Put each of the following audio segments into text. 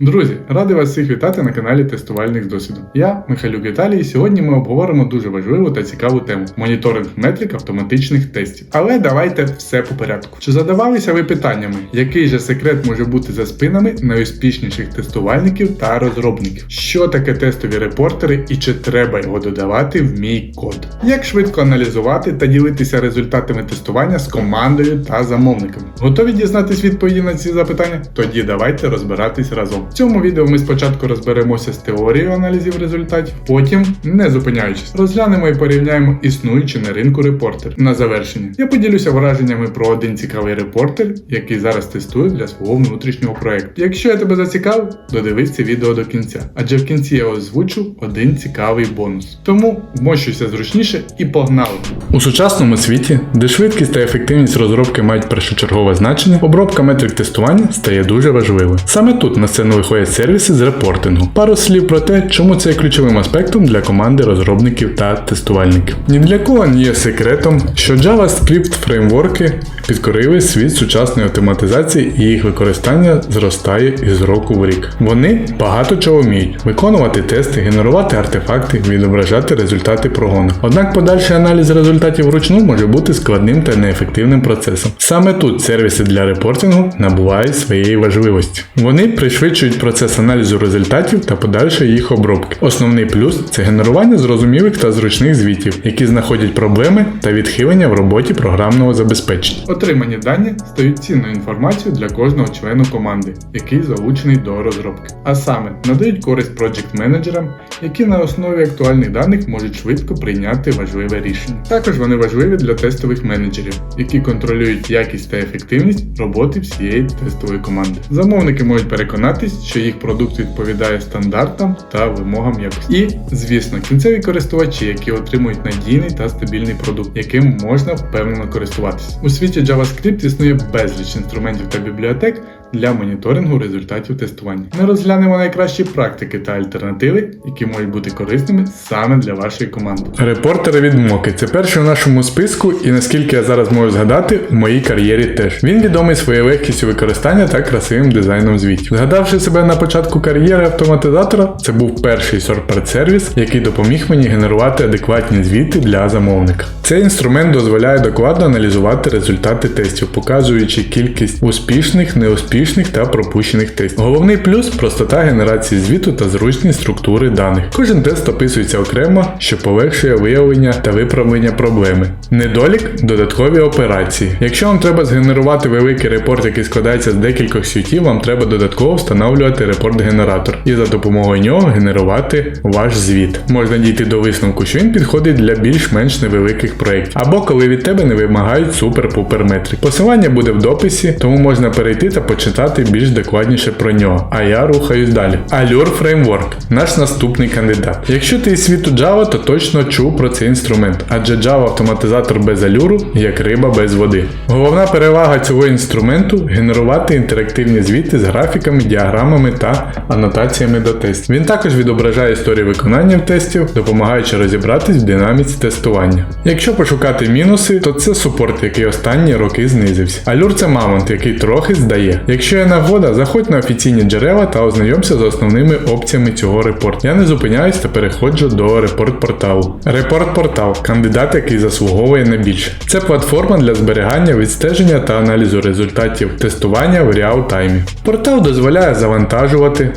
Друзі, радий вас всіх вітати на каналі Тестувальник з. Я Михайлюк Віталій, і сьогодні ми обговоримо дуже важливу та цікаву тему моніторинг метрик автоматичних тестів. Але давайте все по порядку. Чи задавалися ви питаннями, який же секрет може бути за спинами найуспішніших тестувальників та розробників? Що таке тестові репортери і чи треба його додавати в мій код? Як швидко аналізувати та ділитися результатами тестування з командою та замовниками? Готові дізнатись відповіді на ці запитання? Тоді давайте розбиратись разом. В цьому відео ми спочатку розберемося з теорією аналізів результатів, потім, не зупиняючись, розглянемо і порівняємо існуючі на ринку репортер. На завершення я поділюся враженнями про один цікавий репортер, який зараз тестую для свого внутрішнього проекту. Якщо я тебе зацікавив, додивись це відео до кінця, адже в кінці я озвучу один цікавий бонус. Тому вмощуйся зручніше і погнали! У сучасному світі, де швидкість та ефективність розробки мають першочергове значення, обробка метрик тестування стає дуже важливою. Саме тут на сцену виходять сервіси з репортингу. Пару слів про те, чому це є ключовим аспектом для команди розробників та тестувальників. Ні для кого не є секретом, що JavaScript фреймворки підкорили світ сучасної автоматизації і їх використання зростає із року в рік. Вони багато чого вміють: виконувати тести, генерувати артефакти, відображати результати прогону. Однак подальший аналіз результатів вручну може бути складним та неефективним процесом. Саме тут сервіси для репортингу набувають своєї важливості. Вони пришвидшують процес аналізу результатів та подальшої їх обробки. Основний плюс це генерування зрозумілих та зручних звітів, які знаходять проблеми та відхилення в роботі програмного забезпечення. Отримані дані стають цінною інформацією для кожного члена команди, який залучений до розробки. А саме надають користь проджект менеджерам, які на основі актуальних даних можуть швидко прийняти важливе рішення. Також вони важливі для тестових менеджерів, які контролюють якість та ефективність роботи всієї тестової команди. Замовники можуть переконатись, що їх продукт відповідає стандартам та вимогам якості. І, звісно, кінцеві користувачі, які отримують надійний та стабільний продукт, яким можна впевнено користуватися. У світі JavaScript існує безліч інструментів та бібліотек для моніторингу результатів тестування. Ми розглянемо найкращі практики та альтернативи, які можуть бути корисними саме для вашої команди. Репортери від Моки це перший у нашому списку, і наскільки я зараз можу згадати, у моїй кар'єрі теж. Він відомий своєю легкістю використання та красивим дизайном звітів. Згадавши себе на початку кар'єри автоматизатора, це був перший сорпарт сервіс, який допоміг мені генерувати адекватні звіти для замовника. Цей інструмент дозволяє докладно аналізувати результати тестів, показуючи кількість успішних, неуспішних та пропущених тестів. Головний плюс простота генерації звіту та зручність структури даних. Кожен тест описується окремо, що полегшує виявлення та виправлення проблеми. Недолік додаткові операції. Якщо вам треба згенерувати великий репорт, який складається з декількох світів, вам треба додатково встановлювати репорт-генератор і за допомогою нього генерувати ваш звіт. Можна дійти до висновку, що він підходить для більш-менш невеликих проєктів, або коли від тебе не вимагають супер-пупер метрик. Посилання буде в дописі, тому можна перейти та почитати більш докладніше про нього. А я рухаюсь далі. Allure Framework наш наступний кандидат. Якщо ти із світу Java, то точно чув про цей інструмент, адже Java автоматизатор без алюру як риба без води. Головна перевага цього інструменту генерувати інтерактивні звіти з графіками, діаграмами та анотаціями до тестів. Він також відображає історію виконання тестів, допомагаючи розібратись в динаміці тестування. Якщо пошукати мінуси, то це супорт, який останні роки знизився. Алюр це мамонт, який трохи здає. Якщо є нагода, заходь на офіційні джерела та ознайомся з основними опціями цього репорту. Я не зупиняюсь та переходжу до репорт порталу. Репорт портал кандидат, який заслуговує на більше. Це платформа для зберігання, відстеження та аналізу результатів тестування в реал-таймі. Портал дозволяє завантажувати.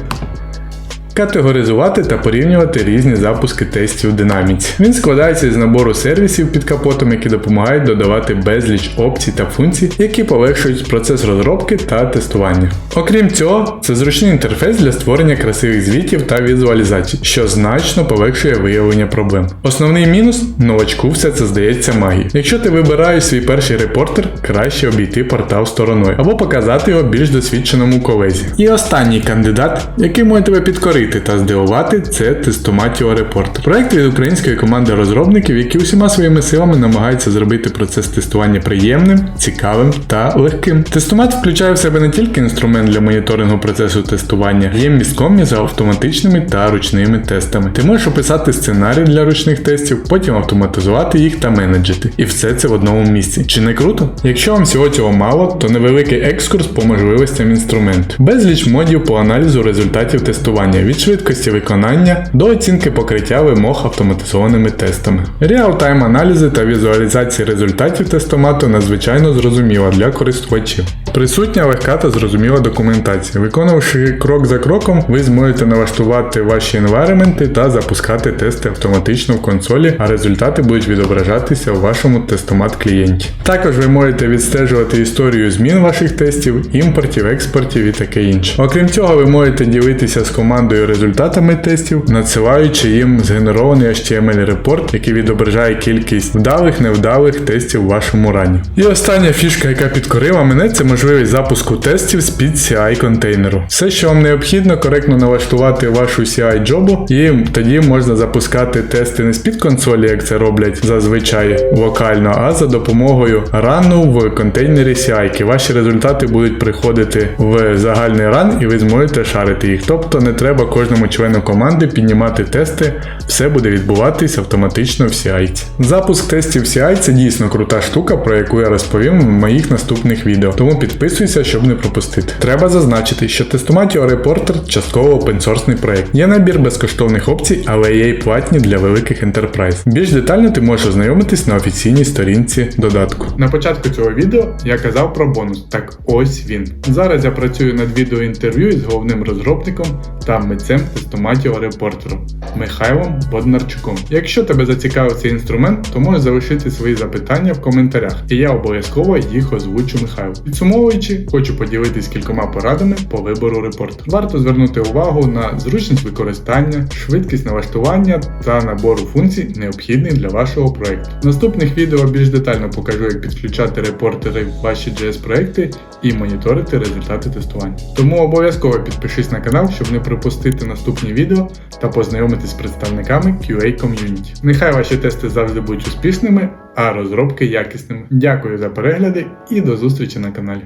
Категоризувати та порівнювати різні запуски тестів в динаміці. Він складається із набору сервісів під капотом, які допомагають додавати безліч опцій та функцій, які полегшують процес розробки та тестування. Окрім цього, це зручний інтерфейс для створення красивих звітів та візуалізацій, що значно полегшує виявлення проблем. Основний мінус новачку все це здається магією. Якщо ти вибираєш свій перший репортер, краще обійти портал стороною або показати його більш досвідченому колезі. І останній кандидат, який може тебе підкорити, вразити та здивувати, це Testomatio Report. Проект від української команди розробників, які усіма своїми силами намагаються зробити процес тестування приємним, цікавим та легким. Тестомат включає в себе не тільки інструмент для моніторингу процесу тестування, є містком між автоматичними та ручними тестами. Ти можеш описати сценарій для ручних тестів, потім автоматизувати їх та менеджити. І все це в одному місці. Чи не круто? Якщо вам всього цього мало, то невеликий екскурс по можливостям інструменту. Безліч модів по аналізу результатів тестування від швидкості виконання до оцінки покриття вимог автоматизованими тестами. Реал-тайм аналізи та візуалізації результатів тестомату надзвичайно зрозуміла для користувачів. Присутня легка та зрозуміла документація. Виконавши крок за кроком, ви зможете налаштувати ваші environment та запускати тести автоматично в консолі, а результати будуть відображатися у вашому тестомат клієнті. Також ви можете відстежувати історію змін ваших тестів, імпортів, експортів і таке інше. Окрім цього, ви можете ділитися з командою результатами тестів, надсилаючи їм згенерований HTML репорт, який відображає кількість вдалих, невдалих тестів в вашому рані. І остання фішка, яка підкорила мене, це можливість запуску тестів з під CI контейнеру. Все, що вам необхідно, коректно налаштувати вашу CI джобу, і тоді можна запускати тести не з під консолі, як це роблять зазвичай локально, а за допомогою рану в контейнері CI. Ваші результати будуть приходити в загальний ран, і ви зможете шарити їх. Тобто не треба кожному члену команди піднімати тести, все буде відбуватись автоматично в CI. Запуск тестів CI це дійсно крута штука, про яку я розповім в моїх наступних відео. Тому підписуйся, щоб не пропустити. Треба зазначити, що Testomatio Reporter частково опенсорсний проект. Є набір безкоштовних опцій, але є й платні для великих ентерпрайз. Більш детально ти можеш ознайомитись на офіційній сторінці додатку. На початку цього відео я казав про бонус. Так ось він. Зараз я працюю над відео інтерв'ю із головним розробником та митцем Testomatio Reporter Михайлом Боднарчуком. Якщо тебе зацікавив цей інструмент, то можеш залишити свої запитання в коментарях, і я обов'язково їх озвучу Михайлу. Підсумовуючи, хочу поділитись кількома порадами по вибору репортера. Варто звернути увагу на зручність використання, швидкість налаштування та набору функцій, необхідних для вашого проекту. В наступних відео більш детально покажу, як підключати репортери в ваші JS проекти і моніторити результати тестування. Тому обов'язково підпишись на канал, щоб не пропустити наступні відео та познайомитись з представниками QA ком'юніті. Нехай ваші тести завжди будуть успішними, а розробки якісними. Дякую за перегляди і до зустрічі на каналі.